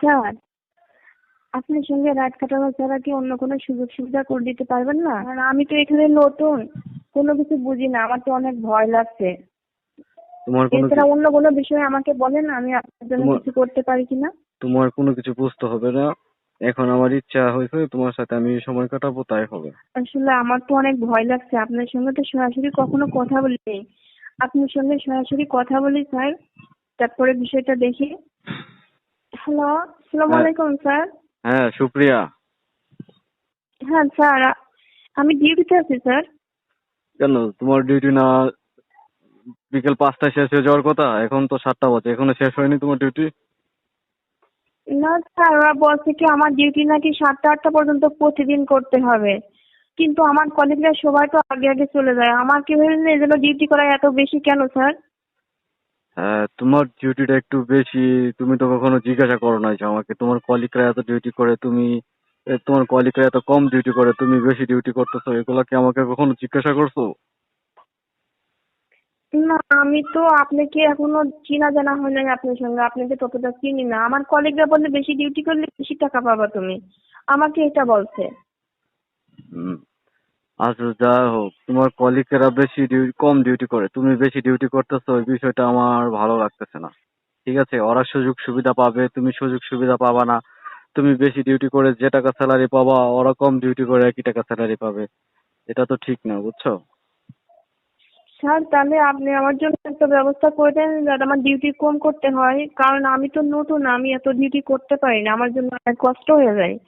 Sir আপনার সঙ্গে রাত কাটানো ছাড়া কি অন্য কোনো সুযোগ সুবিধা করে দিতে পারবেন না? আর আমি তো এখানে নতুন কোনো কিছু বুঝি না আমার তো অনেক ভয় লাগছে। তোমার কোনো এছাড়া অন্য কোনো বিষয়ে আমাকে বলেন আমি আপনার জন্য তোমার- কিছু করতে পারি কিনা? তোমার কোনো কিছু বুঝতে হবে না। এখন আমার ইচ্ছা হয়েছে তোমার সাথে আমি সময় কাটাবো তাই হবে। আসলে আমার তো অনেক ভয় লাগছে আপনার সঙ্গে তো সরাসরি কখনো কথা বলিনি। আপনার সঙ্গে সরাসরি কথা বলি স্যার। তারপরে বিষয়টা দেখি। হ্যালো আসসালামু। আলাইকুম স্যার হ্যাঁ সুপ্রিয়া। হ্যাঁ স্যার আমি ডিউটিতে আছি স্যার কেন? তোমার ডিউটি না বিকেল পাঁচটায় শেষ হয়ে যাওয়ার কথা? এখন তো সাতটা বাজে। এখনও শেষ হয়নি তোমার ডিউটি না স্যার ওরা বলছে কি আমার ডিউটি নাকি সাতটা আটটা পর্যন্ত প্রতিদিন করতে হবে। কিন্তু আমার কলিগরা সবাই তো আগে আগে চলে যায়। আমার কি হয়েছে এই জন্য ডিউটি করা এত বেশি কেন স্যার হ্যাঁ তোমার ডিউটিটা একটু বেশি তুমি তো কখনো জিজ্ঞাসা করো নাই যে আমাকে। তোমার কলিগরা এত ডিউটি করে তুমি এ, তোমার কলিগরা এত কম ডিউটি করে তুমি বেশি ডিউটি করতেছো এগুলো কি আমাকে কখনো জিজ্ঞাসা করছ? না আমি তো আপনাকে এখনও চিনা জানা হয় নাই আপনার সঙ্গে। আপনাকে ততটা চিনি না। আমার কলিগরা বললে বেশি ডিউটি করলে বেশি টাকা পাবা তুমি। আমাকে এটা বলছে। হুম। আচ্ছা যা হোক। তোমার কলিগেরা বেশি ডিউটি কম ডিউটি করে। তুমি বেশি ডিউটি করতেছো ওই বিষয়টা আমার ভালো লাগতেছে না। ঠিক আছে? ওরা সুযোগ সুবিধা পাবে তুমি সুযোগ সুবিধা পাবা না। তুমি বেশি ডিউটি করে যে টাকা স্যালারি পাবা ওরা কম ডিউটি করে একই টাকা স্যালারি পাবে। এটা তো ঠিক না বুঝছ? স্যার তাহলে আপনি আমার জন্য একটা ব্যবস্থা করে দেন যাতে আমার ডিউটি কম করতে হয়। কারণ আমি তো নতুন আমি এত ডিউটি করতে পারি না। আমার জন্য অনেক কষ্ট হয়ে যায়।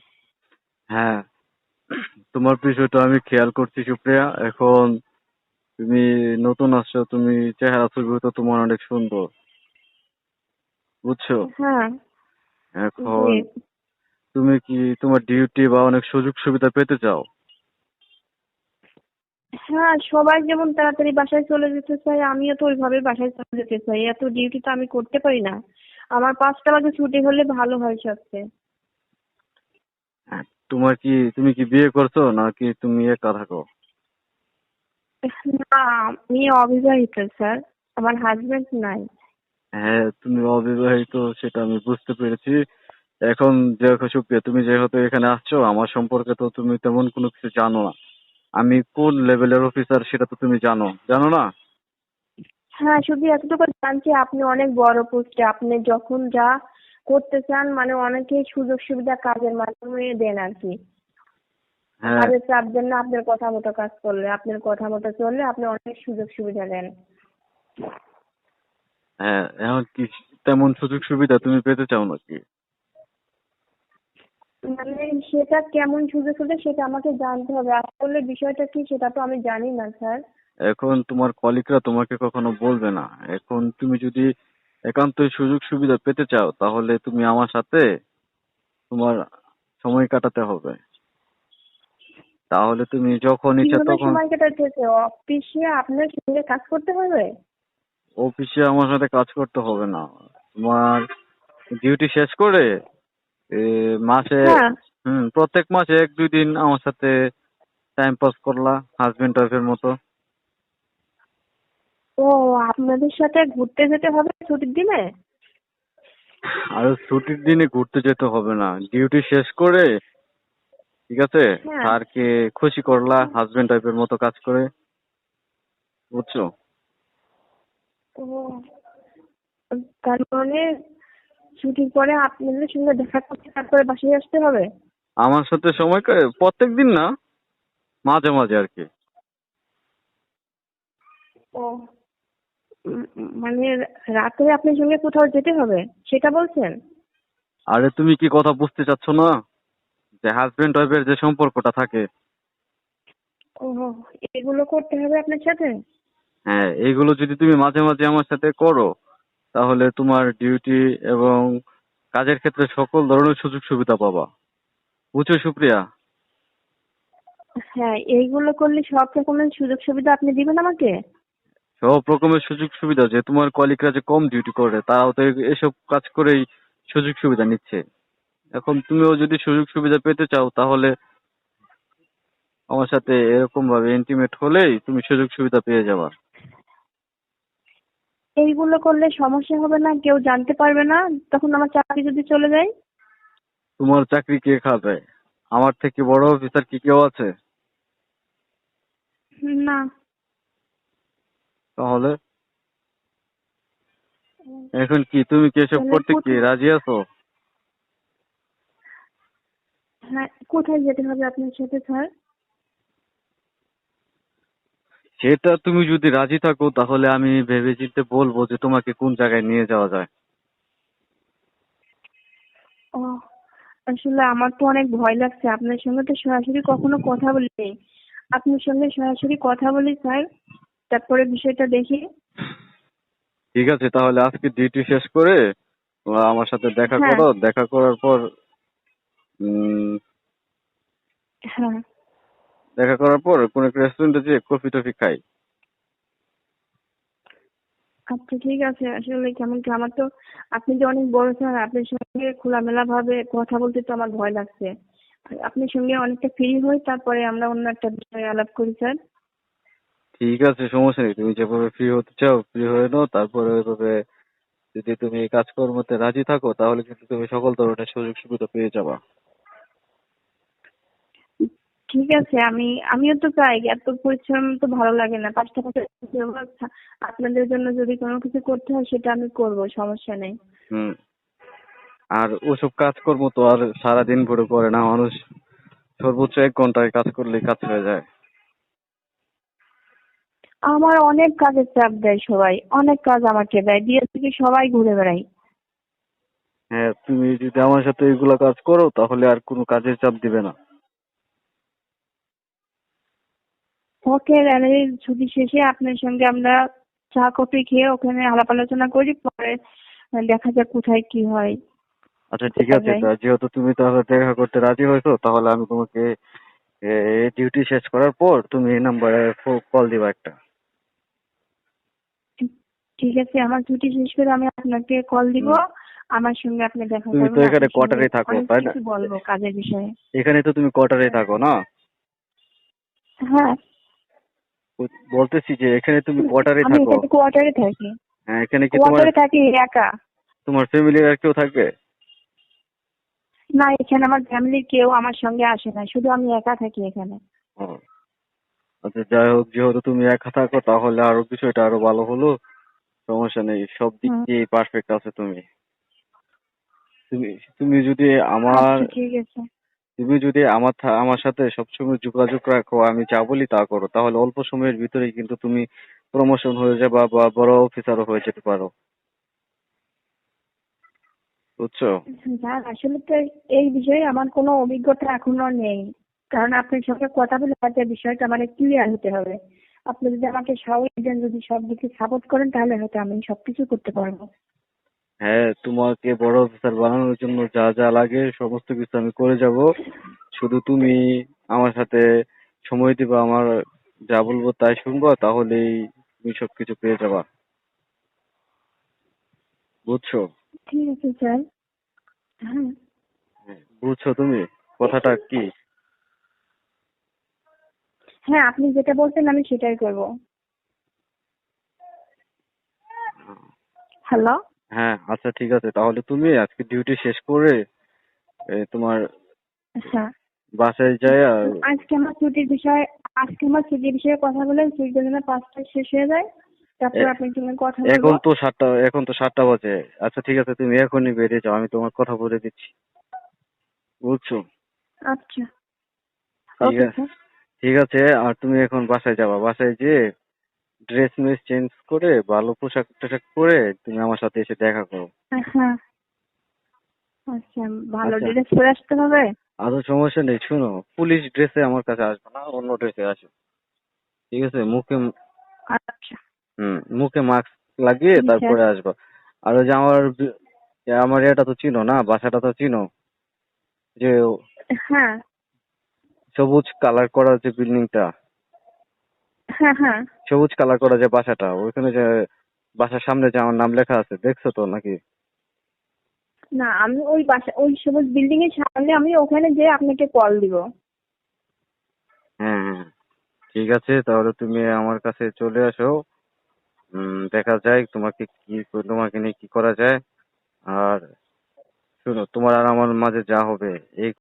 হ্যাঁ। তোমার বিষয়টা আমি খেয়াল করছি সুপ্রিয়া। এখন তুমি নতুন আসছো তুমি চেহারা ছবি তো তোমার অনেক সুন্দর। বুঝছ? হ্যাঁ। এখন তুমি কি তোমার ডিউটি বা অনেক সুযোগ সুবিধা পেতে চাও? হ্যাঁ সবাই যেমন তাড়াতাড়ি বাসায় চলে যেতে চায় আমিও তো ওইভাবে বাসায় চলে যেতে চাই। এত ডিউটি তো আমি করতে পারি না। আমার পাঁচটা বাজে ছুটি হলে ভালো হয় সবচেয়ে। তোমার কি তুমি কি বিয়ে করছ নাকি তুমি একা থাকো না আমি অবিবাহিত স্যার। আমার হাজবেন্ড নাই। হ্যাঁ তুমি অবিবাহিত সেটা আমি বুঝতে পেরেছি। এখন দেখো সুপ্রিয়া তুমি যেহেতু এখানে আসছো আমার সম্পর্কে তো তুমি তেমন কোনো কিছু জানো না। আমি কোন লেভেলের অফিসার সেটা তো তুমি জানো। জানো না? হ্যাঁ শুধু এতটুকু জানছি আপনি অনেক বড় পোস্টে আপনি যখন যা করতে চান মানে অনেকেই সুযোগ সুবিধা কাজের মাধ্যমে দেন আর কি। হ্যাঁ। কাজের চাপ দেন না আপনার কথা মতো কাজ করলে আপনার কথা মতো চললে আপনি অনেক সুযোগ সুবিধা দেন। হ্যাঁ এখন কি তেমন সুযোগ সুবিধা তুমি পেতে চাও নাকি? মানে সেটা কেমন সুযোগ সুবিধা সেটা আমাকে জানতে হবে। আসলে বিষয়টা কি সেটা তো আমি জানি না স্যার। এখন তোমার কলিগরা তোমাকে কখনো বলবে না। এখন তুমি যদি একান্তই সুযোগ সুবিধা পেতে চাও তাহলে তুমি আমার সাথে তোমার সময় কাটাতে হবে। তাহলে তুমি যখন ইচ্ছা তখন সময় কাটাচ্ছে অফিসে আপনার সঙ্গে কাজ করতে হবে? অফিসে আমার সাথে কাজ করতে হবে না। তোমার ডিউটি শেষ করে মাসে হ্যাঁ। হুম প্রত্যেক মাসে এক দুই দিন আমার সাথে টাইম পাস করলা হাজবেন্ড ওয়াইফের মতো। ও আপনাদের সাথে ঘুরতে যেতে হবে ছুটির দিনে? আর ছুটির দিনে ঘুরতে যেতে হবে না। ডিউটি শেষ করে ঠিক আছে? হ্যাঁ। স্যারকে খুশি করলা হাজবেন্ড ওয়াইফের মতো কাজ করে। বুঝছ? ও তার মানে ছুটির পরে আপনাদের সঙ্গে দেখা করতে তারপরে বাসায় আসতে হবে? আমার সাথে সময় প্রত্যেক দিন না মাঝে মাঝে আর কি। ও মানে রাতে আপনার সঙ্গে কোথাও যেতে হবে সেটা বলছেন? আরে তুমি কি কথা বুঝতে চাচ্ছ না? যে হাজবেন্ড ওয়াইফের যে সম্পর্কটা থাকে। ও এগুলো করতে হবে আপনার সাথে? হ্যাঁ এইগুলো যদি তুমি মাঝে মাঝে আমার সাথে করো তাহলে তোমার ডিউটি এবং কাজের ক্ষেত্রে সকল ধরনের সুযোগ সুবিধা পাবা। বুঝছ সুপ্রিয়া? হ্যাঁ এইগুলো করলে সব রকমের সুযোগ সুবিধা আপনি দিবেন আমাকে? সব রকমের সুযোগ সুবিধা যে তোমার কলিগরা যে কম ডিউটি করে তারাও তো এসব কাজ করেই সুযোগ সুবিধা নিচ্ছে। এখন তুমিও যদি সুযোগ সুবিধা পেতে চাও তাহলে আমার সাথে এরকম ভাবে ইন্টিমেট হলেই তুমি সুযোগ সুবিধা পেয়ে যাবা। এইগুলো করলে সমস্যা হবে না কেউ জানতে পারবে না তখন আমার চাকরি যদি চলে যায়? তোমার চাকরি কে খাবে? আমার থেকে বড় অফিসার কি কেউ আছে? না। তাহলে? এখন কি তুমি কি এসব করতে কি রাজি আছো? হ্যাঁ কোথায় যেতে হবে আপনার সাথে স্যার? সেটা তুমি যদি রাজি থাকো তাহলে আমি ভেবে চিন্তে বলব যে তোমাকে কোন জায়গায় নিয়ে যাওয়া যায়। ও আসলে আমার তো অনেক ভয় লাগছে। আপনার সঙ্গে তো সরাসরি কখনো কথা বলিনি। আপনার সঙ্গে সরাসরি কথা বলি স্যার। তারপরে বিষয়টা দেখি। ঠিক আছে তাহলে আজকে ডিউটি শেষ করে আমার সাথে দেখা হ্যাঁ। করো। দেখা করার পর উম, হ্যাঁ। দেখা করার পর কোন একটা রেস্টুরেন্টে যেয়ে কফি টফি খাই। আচ্ছা ঠিক আছে। আসলে কেমন কি আমার তো আপনি যে অনেক বড় স্যার আপনার সঙ্গে খোলামেলা ভাবে কথা বলতে তো আমার ভয় লাগছে। আর আপনার সঙ্গে অনেকটা ফ্রি হই তারপরে আমরা অন্য একটা বিষয়ে আলাপ করি স্যার। ঠিক আছে সমস্যা নেই। তুমি যেভাবে ফ্রি হতে চাও ফ্রি হয়ে নাও। তারপরে ওইভাবে যদি তুমি এই কাজকর্মতে রাজি থাকো তাহলে কিন্তু তুমি সকল ধরনের সুযোগ সুবিধা পেয়ে যাবা। ঠিক আছে আমি আমিও তো চাই। এত পরিশ্রম তো ভালো লাগে না। পাঁচটা আপনাদের জন্য যদি কোনো কিছু করতে হয় সেটা আমি করব সমস্যা নেই। হুম। আর ওসব কাজকর্ম তো আর সারাদিন ভরে করে না মানুষ। সর্বোচ্চ এক ঘন্টায় কাজ করলেই কাজ হয়ে যায়। আমার অনেক কাজের চাপ দেয় সবাই অনেক কাজ আমাকে দেয় দিয়ে থেকে সবাই ঘুরে বেড়াই। হ্যাঁ তুমি যদি আমার সাথে এগুলো কাজ করো তাহলে আর কোনো কাজের চাপ দিবে না। ওকে র্যালির ছুটি শেষে আপনার সঙ্গে আমরা চা কফি খেয়ে ওখানে আলাপ আলোচনা করি পরে দেখা যাক কোথায় কি হয়। আচ্ছা ঠিক আছে তা যেহেতু তুমি তাহলে দেখা করতে রাজি হয়েছো তাহলে আমি তোমাকে ডিউটি শেষ করার পর তুমি এই নাম্বারে কল দিবা একটা। ঠিক আছে আমার ছুটি শেষ করে আমি আপনাকে কল দিব। আমার সঙ্গে আপনি দেখা তুমি তো এখানে কোয়ার্টারে থাকো, তাই না? কিছু বলব কাজের বিষয়ে। এখানে তো তুমি কোয়ার্টারে থাকো না? হ্যাঁ। বলতেছি যে এখানে তুমি কোয়ার্টারে আমি থাকো। এখানে কোয়ার্টারে থাকি। হ্যাঁ এখানে কি তোমার কোয়ার্টারে থাকি একা। তোমার ফ্যামিলির আর কেউ থাকবে? না এখানে আমার ফ্যামিলির কেউ আমার সঙ্গে আসে না শুধু আমি একা থাকি এখানে। আচ্ছা যাই হোক যেহেতু তুমি একা থাকো তাহলে আরও বিষয়টা আরও ভালো হলো। সমস্যা নেই সব দিক। দিয়ে পারফেক্ট আছে তুমি। তুমি তুমি যদি আমার আচ্ছা, ঠিক আছে। তুমি যদি আমার আমার সাথে সবসময় যোগাযোগ রাখো আমি যা বলি তা করো তাহলে অল্প সময়ের ভিতরেই কিন্তু তুমি প্রমোশন হয়ে যাবা বা বড় অফিসারও হয়ে যেতে পারো। বুঝছ? স্যার আসলে তো এই বিষয়ে আমার কোনো অভিজ্ঞতা এখনও নেই। কারণ আপনার সঙ্গে কথা বলে বিষয়টা মানে ক্লিয়ার হতে হবে। আপনি যদি আমাকে সাহস দেন যদি সব দিকে সাপোর্ট করেন তাহলে হয়তো আমি সবকিছু করতে পারব। হ্যাঁ তোমাকে বড় অফিসার বানানোর জন্য যা যা লাগে সমস্ত কিছু আমি করে যাব। শুধু তুমি আমার সাথে সময় দিবা আমার যা বলব তাই শুনব তাহলেই তুমি সবকিছু পেয়ে যাবা। বুঝছ? ঠিক আছে স্যার। হ্যাঁ। বুঝছ তুমি? কথাটা কি? হ্যাঁ আপনি যেটা বলছেন আমি সেটাই করব। হ্যালো হ্যাঁ আচ্ছা ঠিক আছে। তাহলে তুমি আজকে ডিউটি শেষ করে তোমার হ্যাঁ বাসায় যায় আর আজকে আমার ছুটির বিষয়ে আজকে আমার ছুটির বিষয়ে কথা বলেন ছুটির জন্য পাঁচটা শেষ হয়ে যায়। তারপর আপনি সঙ্গে কথা এখন তো সাতটা এখন তো সাতটা বাজে। আচ্ছা ঠিক আছে তুমি এখনই বেরিয়ে যাও আমি তোমার কথা বলে দিচ্ছি। বুঝছ? আচ্ছা। ঠিক আছে। ঠিক আছে আর তুমি এখন বাসায় যাবা। বাসায় যেয়ে ড্রেস মেস চেঞ্জ করে ভালো পোশাক টোশাক পরে তুমি আমার সাথে এসে দেখা করো। হ্যাঁ আচ্ছা ভালো আচ্ছা। ড্রেস পরে আসতে হবে? আরও সমস্যা নেই শোনো পুলিশ ড্রেসে আমার কাছে আসবে না অন্য ড্রেসে আসো ঠিক আছে মুখে আচ্ছা। হুম মুখে মাস্ক লাগিয়ে ঠিক আছে। তারপরে আসবা। আর ওই যে আমার বি- আমার এটা তো চিনো না বাসাটা তো চিনো? যে হ্যাঁ সবুজ কালার করা যে বিল্ডিংটা হ্যাঁ হ্যাঁ। সবুজ কালার করা যে বাসাটা ওইখানে যে বাসার সামনে যে আমার নাম লেখা আছে দেখছ তো নাকি? না আমি ওই বাসা ওই সবুজ বিল্ডিং এর সামনে আমি ওখানে যেয়ে আপনাকে কল দিব। হ্যাঁ হ্যাঁ। ঠিক আছে তাহলে তুমি আমার কাছে চলে আসো। দেখা যায় তোমাকে কি তোমাকে নিয়ে কি করা যায়। আর শোনো তোমার আর আমার মাঝে যা হবে এই